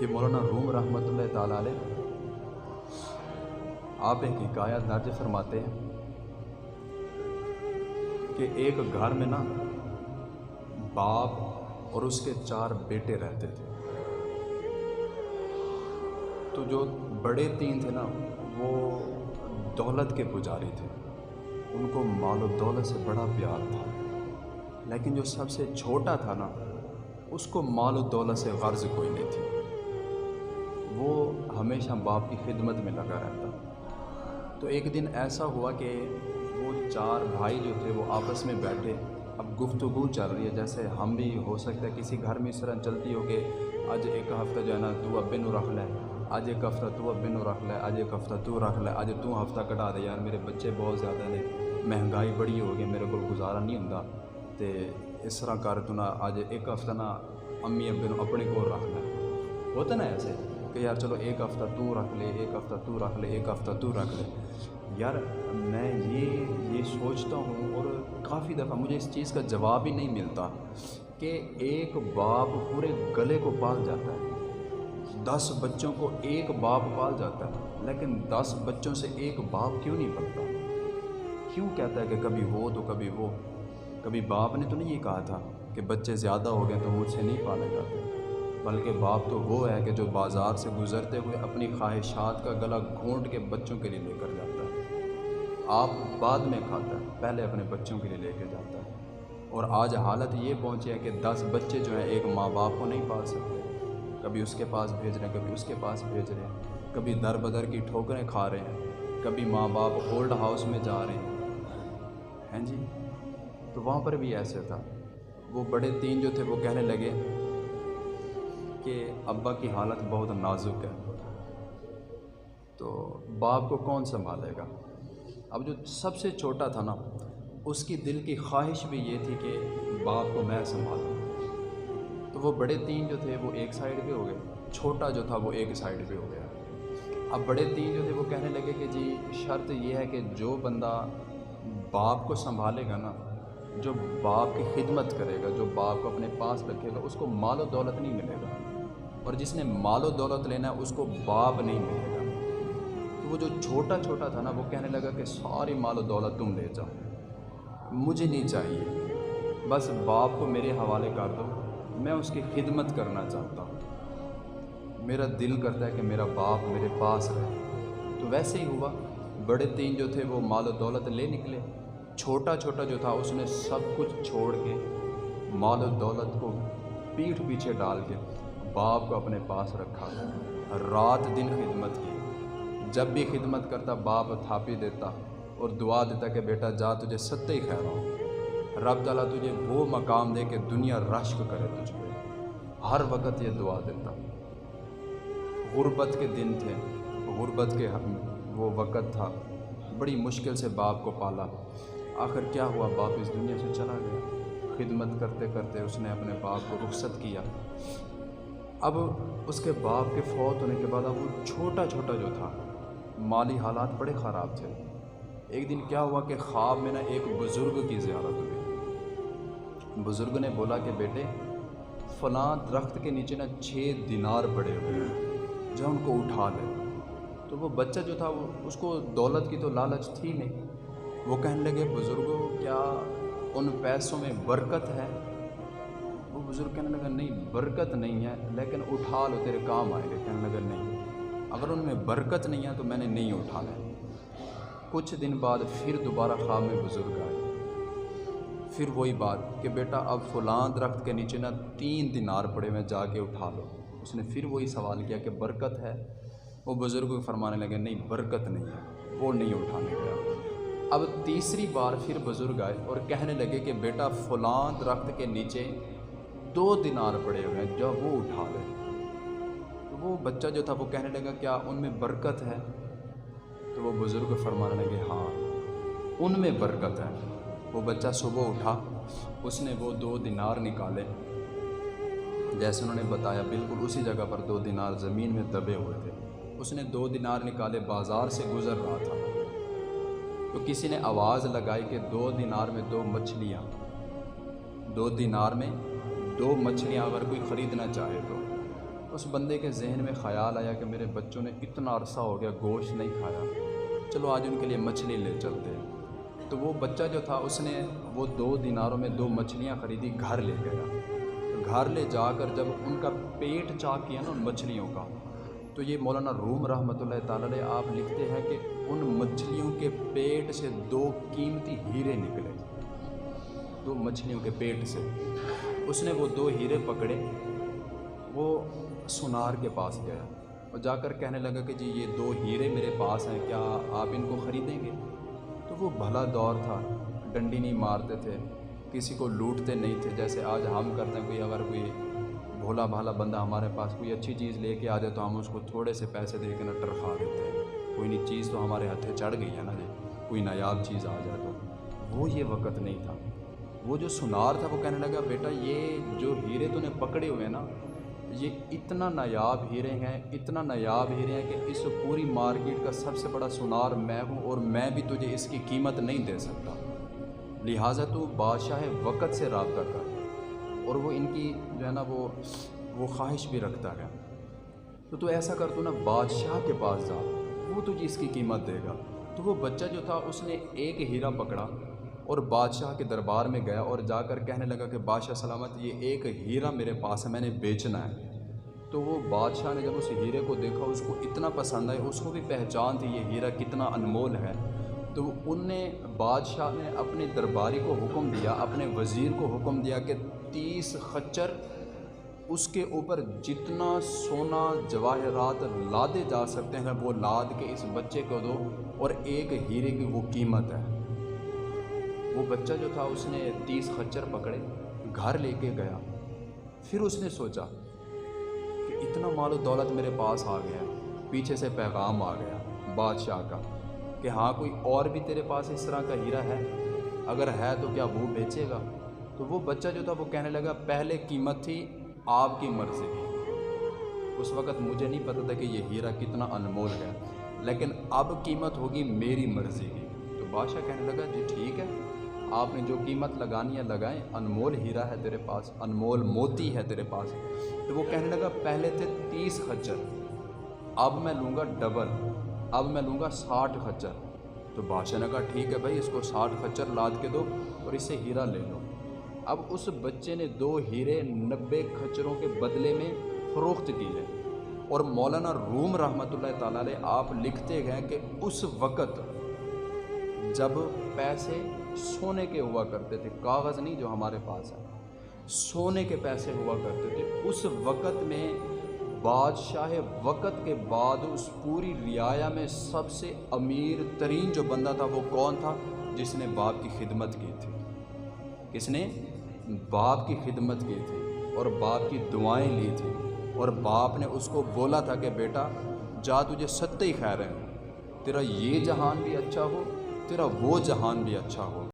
कि मौलाना रूम रहमत ताला आप एक हिकायत दर्ज फरमाते हैं कि एक घर में ना बाप और उसके चार बेटे रहते थे। तो जो बड़े तीन थे ना, वो दौलत के पुजारी थे। उनको माल और दौलत से बड़ा प्यार था। लेकिन जो सबसे छोटा था ना, उसको माल और दौलत से गर्ज कोई नहीं। हमेशा बाप की खिदमत में लगा रहता। तो एक दिन ऐसा हुआ कि वो चार भाई जो थे वो आपस में बैठे। अब गुफ्तगु चल रही है, जैसे हम भी हो सकता है किसी घर में इस तरह चलती हो कि आज एक हफ़्ता जो है ना तू अब्बे नू रख लें, आज एक हफ़्ता तू अब्बे नू रख ले, आज एक हफ़्ता तू रख ले, आज तू हफ़्ता कटा दे यार, मेरे बच्चे बहुत ज़्यादा ने महँगाई बड़ी हो गई, मेरे को गुजारा नहीं होंदा। तो इस तरह कर तू ना, आज एक हफ़्ता ना अम्मी अब्बे अपने को रख ले। होता ना ऐसे? कि यार चलो एक हफ़्ता तू रख ले, एक हफ़्ता तू रख ले, एक हफ़्ता तू रख ले। यार मैं ये ये सोचता हूँ और काफ़ी दफ़ा मुझे इस चीज़ का जवाब ही नहीं मिलता कि एक बाप पूरे गले को पाल जाता है। दस बच्चों को एक बाप पाल जाता है, लेकिन दस बच्चों से एक बाप क्यों नहीं बनता? क्यों कहता है कि कभी वो तो कभी वो? कभी बाप ने तो नहीं ये कहा था कि बच्चे ज़्यादा हो गए तो मुझसे नहीं पाले जाते। बल्कि बाप तो वो है कि जो बाज़ार से गुज़रते हुए अपनी ख्वाहिशात का गला घोंट के बच्चों के लिए लेकर जाता है। आप बाद में खाता है, पहले अपने बच्चों के लिए लेकर जाता है। और आज हालत ये पहुँची है कि दस बच्चे जो हैं, एक माँ बाप को नहीं पाल सकते। कभी उसके पास भेज रहे हैं, कभी उसके पास भेज रहे हैं। कभी दर बदर की ठोकरें खा रहे हैं, कभी माँ बाप ओल्ड हाउस में जा रहे हैं। हैं जी? तो वहाँ पर भी ऐसे था। वो बड़े तीन जो थे, वो कहने लगे कि अब्बा की हालत बहुत नाजुक है। तो बाप को कौन संभालेगा? अब जो सबसे छोटा था ना, उसकी दिल की ख्वाहिश भी ये थी कि बाप को मैं संभालूँ। तो वो बड़े तीन जो थे, वो एक साइड पे हो गए। छोटा जो था, वो एक साइड पे हो गया। अब बड़े तीन जो थे, वो कहने लगे कि जी, शर्त ये है कि जो बंदा बाप को संभालेगा ना जो बाप की खिदमत करेगा, जो बाप को अपने पास रखेगा, उसको मालो दौलत नहीं मिलेगा। और जिसने मालो दौलत लेना है, उसको बाप नहीं मिलेगा। तो वो जो छोटा छोटा था ना, वो कहने लगा कि सारी मालो दौलत तुम ले जाओ। मुझे नहीं चाहिए। बस बाप को मेरे हवाले कर दो। मैं उसकी खिदमत करना चाहता हूँ। मेरा दिल करता है कि मेरा बाप मेरे पास रहे। तो वैसे ही हुआ। बड़े तीन जो थे, वो मालो दौलत ले निकले। छोटा छोटा जो था, उसने सब कुछ छोड़ के मालो दौलत को पीठ पीछे डाल के बाप को अपने पास रखा। रात दिन खिदमत की। जब भी खिदमत करता, बाप थापी देता और दुआ देता कि, बेटा, जा तुझे सत्य ही खैर हो। रब ताला तुझे वो मकाम दे के दुनिया रश्क करे तुझ। हर वक्त ये दुआ देता। गुर्बत के दिन थे। गुर्बत के वो वक़्त था। बड़ी मुश्किल से बाप को पाला। आखिर क्या हुआ? बाप इस दुनिया से चला गया। खिदमत करते करते उसने अपने बाप को रुखसत किया। अब उसके बाप के फौत होने के बाद अब वो छोटा छोटा जो था, माली हालात बड़े ख़राब थे। एक दिन क्या हुआ कि ख्वाब में ना एक बुज़ुर्ग की ज़्यारत हुई। बुज़ुर्ग ने बोला कि बेटे, फ़लाँ दरख्त के नीचे ना छः दिनार पड़े हुए हैं, जो उनको उठा ले। तो वो बच्चा जो था, वो उसको दौलत की तो लालच थी नहीं। वो कहने लगे, बुज़ुर्गों, क्या उन पैसों में बरकत है? वो बुज़ुर्ग कहने लगा, नहीं, बरकत नहीं है, लेकिन उठा लो, तेरे काम आएगा। कहने लगा, नहीं, अगर उनमें बरकत नहीं है तो मैंने नहीं उठाना कुछ दिन बाद फिर दोबारा ख्वाब में बुज़ुर्ग आए। फिर वही बात कि, बेटा, अब फ़लाँ दरख्त के नीचे ना तीन दिनार पड़े हुए जाके उठा लो। उसने फिर वही सवाल किया कि, बरकत है? वो बुज़ुर्ग फरमाने लगे, नहीं, बरकत नहीं है, वो नहीं उठाने गया। अब तीसरी बार फिर बुज़ुर्ग आए और कहने लगे कि बेटा फ़लाँ दरख्त के नीचे दो दिनार पड़े हुए हैं, जो वो उठा ले। तो वो बच्चा जो था, वो कहने लगा, क्या उनमें बरकत है? तो वो बुज़ुर्ग फरमाने लगे हाँ उनमें बरकत है। वो बच्चा सुबह उठा, उसने वो दो दिनार निकाले। जैसे उन्होंने बताया, बिल्कुल उसी जगह पर दो दिनार ज़मीन में दबे हुए थे। उसने दो दिनार निकाले, बाज़ार से गुज़र रहा था। तो किसी ने आवाज़ लगाई कि दो दिनार में दो मछलियाँ। दो दिनार में दो मछलियाँ अगर कोई ख़रीदना चाहे तो। उस बंदे के जहन में ख़्याल आया कि मेरे बच्चों ने इतना अरसा हो गया, गोश्त नहीं खाया। चलो आज उनके लिए मछली ले चलते हैं। तो वो बच्चा जो था, उसने वो दो दिनारों में दो मछलियाँ ख़रीदी, घर ले गया। घर ले जाकर जब उनका पेट चाक किया ना उन मछलियों का तो ये मौलाना रूम रहमतुल्लाह ताला आप लिखते हैं कि उन मछलियों के पेट से दो कीमती हीरे निकले। दो मछलियों के पेट से। उसने वो दो हीरे पकड़े, वो सुनार के पास गया और जाकर कहने लगा कि जी ये दो हीरे मेरे पास हैं, क्या आप इनको ख़रीदेंगे? तो वो भला दौर था, डंडी नहीं मारते थे, किसी को लूटते नहीं थे, जैसे आज हम करते हैं, कोई अगर कोई भोला भाला बंदा हमारे पास कोई अच्छी चीज़ लेके आ जाए तो हम उसको थोड़े से पैसे दे के ना टरखा देते हैं। कोई नहीं, चीज़ तो हमारे हथे चढ़ गई है ना जी। कोई नायाब चीज़ आ जाए तो। वो ये वक्त नहीं था। वो जो सुनार था, वो कहने लगा, बेटा, ये जो हीरे तूने पकड़े हुए ना, ये इतना नायाब हीरे हैं, इतना नायाब हीरे हैं कि इस पूरी मार्केट का सबसे बड़ा सुनार मैं हूँ और मैं भी तुझे इसकी कीमत नहीं दे सकता। लिहाजा तू बादशाह वक़्त से रबता कर। और वो इनकी जो है ना वो वो ख्वाहिश भी रखता है। तो तू ऐसा कर, तू ना बादशाह के पास जा। वो तुझे इसकी कीमत देगा। तो वो बच्चा जो था, उसने एक हीरा पकड़ा और बादशाह के दरबार में गया और जाकर कहने लगा कि, बादशाह सलामत, ये एक हीरा मेरे पास है, मैंने बेचना है। तो वो बादशाह ने जब उस हीरे को देखा, उसको इतना पसंद आया, उसको भी पहचान थी ये हीरा कितना अनमोल है। तो उनने बादशाह ने अपने दरबारी को हुक्म दिया, अपने वज़ीर को हुक्म दिया कि तीस खच्चर उसके ऊपर जितना सोना जवाहरात लादे जा सकते हैं, वो लाद के इस बच्चे को दो और एक हीरे की वो कीमत है। वो बच्चा जो था उसने तीस खच्चर पकड़े, घर लेके गया। फिर उसने सोचा कि इतना मालो दौलत मेरे पास आ गया, पीछे से पैगाम आ गया बादशाह का। कि हाँ कोई और भी तेरे पास इस तरह का हीरा है? अगर है तो क्या वो बेचेगा? तो वो बच्चा जो था, वो कहने लगा, पहले कीमत थी आपकी मर्ज़ी। की उस वक़्त मुझे नहीं पता था कि ये हीरा कितना अनमोल है, लेकिन अब कीमत होगी मेरी मर्ज़ी की। तो बादशाह कहने लगा, जी ठीक है, आपने जो कीमत लगानी है, लगाएँ। अनमोल हीरा है तेरे पास, अनमोल मोती है तेरे पास। तो वो कहने लगा, पहले थे तीस खच्चर, अब मैं लूँगा डबल। अब मैं लूँगा साठ खच्चर। तो बादशाह ने कहा, ठीक है भाई, इसको साठ खच्चर लाद के दो और इससे हीरा ले लो। अब उस बच्चे ने दो हीरे नब्बे खच्चरों के बदले में फ़रोख्त किए। और मौलाना रूम रहमत ताला आप लिखते गए कि उस वक़्त जब पैसे सोने के हुआ करते थे, कागज़ नहीं जो हमारे पास है, सोने के पैसे हुआ करते थे, उस वक़्त में बादशाह वक़्त के बाद उस पूरी रियाया में सबसे अमीर तरीन जो बंदा था वो कौन था? जिसने बाप की खिदमत की थी। किसने? बाप की खिदमत की थी और बाप की दुआएँ ली थी। और बाप ने उसको बोला था कि, बेटा, जा तुझे सत्य ही खैर है। तेरा ये जहान भी अच्छा हो, तेरा वो जहान भी अच्छा हो।